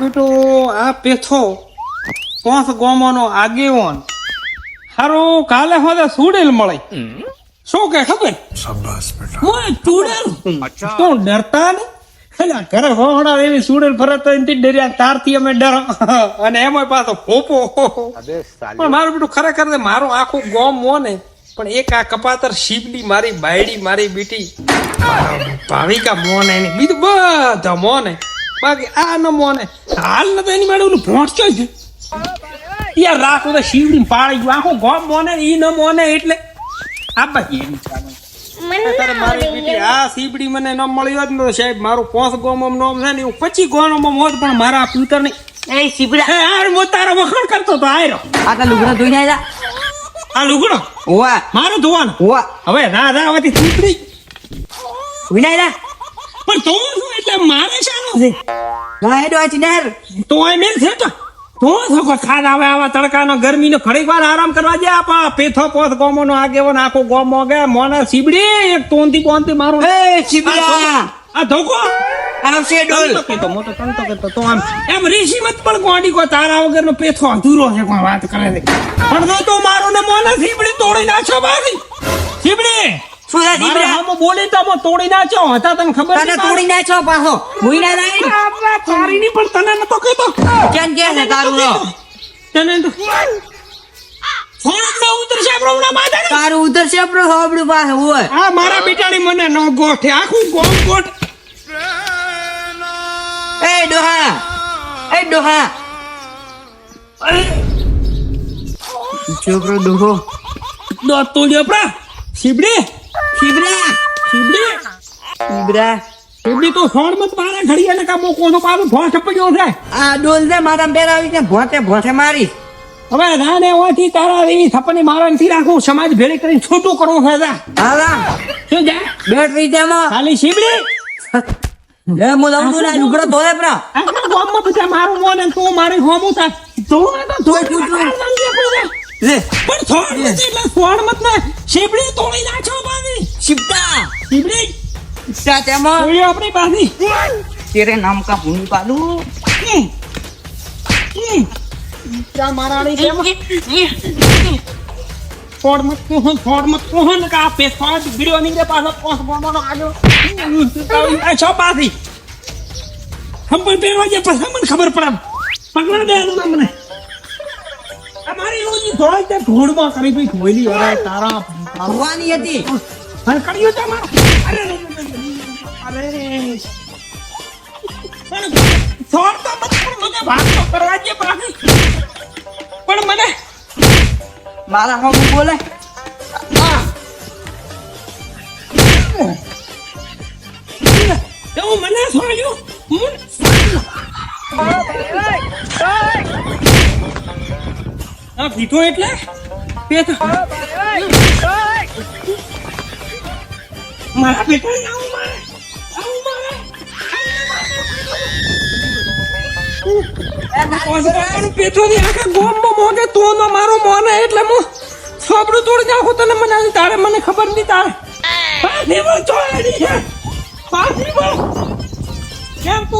બેટો આ પેથો પાંચ ગોમોનો આગેવાન. હારો કાલે હોદે સુડેલ મળે. શું કે ખબર? મોય સુડેલ તો ડરતા ને? અલા ઘરે હોહડા એવી સુડેલ ફરત તો એનથી ડર્યા તારથી અમે ડર. અને એમાં પાછો ફોપો પણ મારું બેટું ખરેખર મારું આખું ગોમ મોને. પણ એક આ કપાતર શીપલી મારી બાયડી મારી બીટી ભાવિકા મોને એની બીજું બધા મોને. બાકી આ ન મોને. હાલ ન તો એની મેળે ઓલું ભોંટ છે? યાર રાખો તો શિવડી પાળી ગયું. આખો ગોમ મોને ઈ ન મોને એટલે. આ બાકી એની ચાલે મારી બીટી આ સીબડી મને ન મળી જ ને તો સાહેબ મારું પોસ ગોમમ નોમ છે ને હું પચી ગોમમ હોત પણ મારા પિતર ને એ સીપડા હે આ તારા વખાણ કરતો તો આયરો આટલા લુગડા ધોઈને આવ્યા આ લુગડો? ઓવા મારું ધોવાનું. ઓવા હવે ના ના હવે સીબડી વિનાયલા પણ તો શું? એટલે મારે શાનો છે. ના હેડો આ ચિનાર તો આ મેલ છે તો. તો સકો ખાન આવે આવા તડકાનો ગરમીનો ઘડીક વાર આરામ કરવા દે આપા. પેથો પોથ ગોમોનો આગેવાન આખો ગોમો ગે મોના સીબડી એક તોંતી બોંતી મારું. એ સીબડા. આ ધોકો. આવશે ડોલ. તો મોટો તંતો કરતો તો આમ. એમ ઋષિ મત પણ ગોડી કો તારા વગરનો પેથો અધૂરો છે કોઈ વાત કરે છે પણ તો તો મારો ને મોના સીબડી. તોડી નાખો બારી સીબડી શું છે મારે સીબડા હામો બોલી તો મો તોડી નાખ્યો. હતા તને ખબર તને તોડી નાખ્યો પાછો. મુઈના નહીં આપણા તારી ની પણ તને નતો કેતો કેમ કે છે તારું રો તને તો ફોન ઉતરશે આપણો હમણાં તારું ઉધર છે આપણું પાસે હોય આ મારા બેટાડી મને નો ગોઠે આખું ગોમ ગોઠ. એ ડોહા એ ડોહા. છોકરો ડોહો દો તોડ્યો પ્રા. સીબડી સીબડા સીબડી સીબડા સીબડી તો ફોન મત મારા ઘડી અને કામો કોનો પાછો ભોસ પડ્યો છે. આ ડોલ દે મારા બેર આવી છે ભોંતે ભોંતે મારી. હવે રાને ઓથી તારા એવી થપ્પની મારા નથી રાખું સમાજ ભેળી કરીને છૂટું કરવું છે જા. હાલા. શું જા બેટરી તેમાં ખાલી સીબડી લે મો છું ને લુગડો ધોય પ્રા. આ ગામમાં બધા મારું મોન તું મારી હોમું થાય તો તો તોય છૂટું. લે. પણ થોડ મત એટલે થોડ મત ને શીપડી તોડી નાખો બાની શિવતા. શીપડી શિવતા તેમાં. ઓય આપણી બાની તેરે નામ કા ભૂમિ પાલુ ત્યાં મારાણી તેમાં થોડ મત કોહન થોડ મત કોહન કા પે પેસફાટ વિડિયો ની પાછો પોસ આજો આ છો પાસી હમ પણ પહેરવા જે મને ખબર પડે. પકડ દે મને. અમારી રોજી તે ધોળમાં કરી ભાઈ ધોઈલી અરે તારા ભગવાની હતી. અને કર્યું તે મારો અરે અરે પણ તો મત પણ મને વાત તો કરવા દે બાકી. પણ મને મારા હું બોલે? એવું મને સોળ્યું હું આ પીધો એટલે? પેટ મારા પેટા આવું મારે. આવું મારે. પણ પેટો ની આખા ગોમમાં મોગે તો નો મારો મોને એટલે હું મને તારે, મને ખબર નહીં તારે. પાછી વળ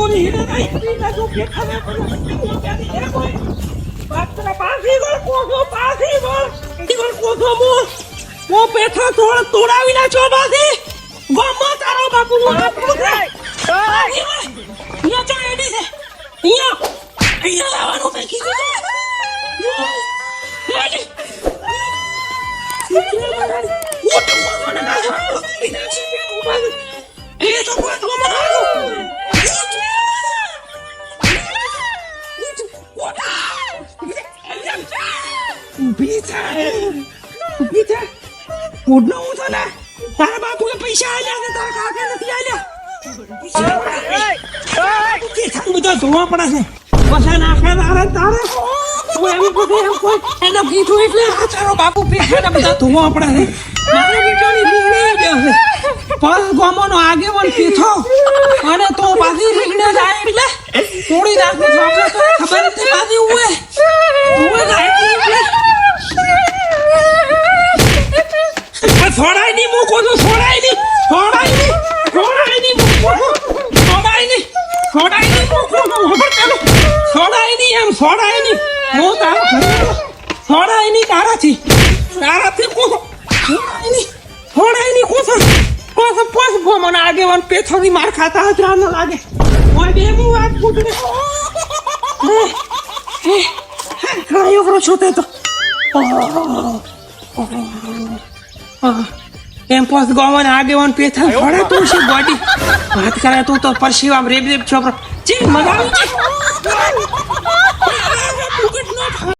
ને પાછી વળ કોઠો પાછી વળ પાછી વળ કોઠો મો મો પેઠા તોડ તોડાવી નાખો પાછી ગોમમાં તારો બાપુ નું છે પાછી. અહીંયા ચોળેલી છે અહીંયા અહીંયા લાવવાનું મેં કીધું તારા બાપુએ પૈસા આલ્યા ને તારા કાકે નથી આલ્યા. કેટલા બધા ધોવા પડે છે. પછી નાખે તારે તારે. હું એમ બધું એમ કોઈ એને કીધું એટલે આ તારો બાપુ પીઠે બધા ધોવા પડે છે. મારી લીગડી પણ ગોમોનો આગેવાન છોડાય નહીં હું કહું છું છોડાય નહીં છોડાય નહીં છોડાય નહીં હું કહું છોડાય નહીં છોડાય નહીં હું કહું છું પેલું છોડાય નહીં એમ છોડાય નહીં હું તારા ઘરે છોડાય નહીં તારાથી તારાથી કહું છોડાય નહીં છોડાય નહીં કહું છું કહું છું પોસ મને આગેવાન પેછોની માર ખાતા હજરા ન લાગે. ઓય બે હું વાત કૂટને ઘણા છોતે તો Oh, oh, oh, oh. એમ પોસ ગોવન આગેવાન પેથા થોડા તું છે બોડી વાત કરે તું તો પરસીવામ રેબ રેબ છોકરો. ચી મજા છે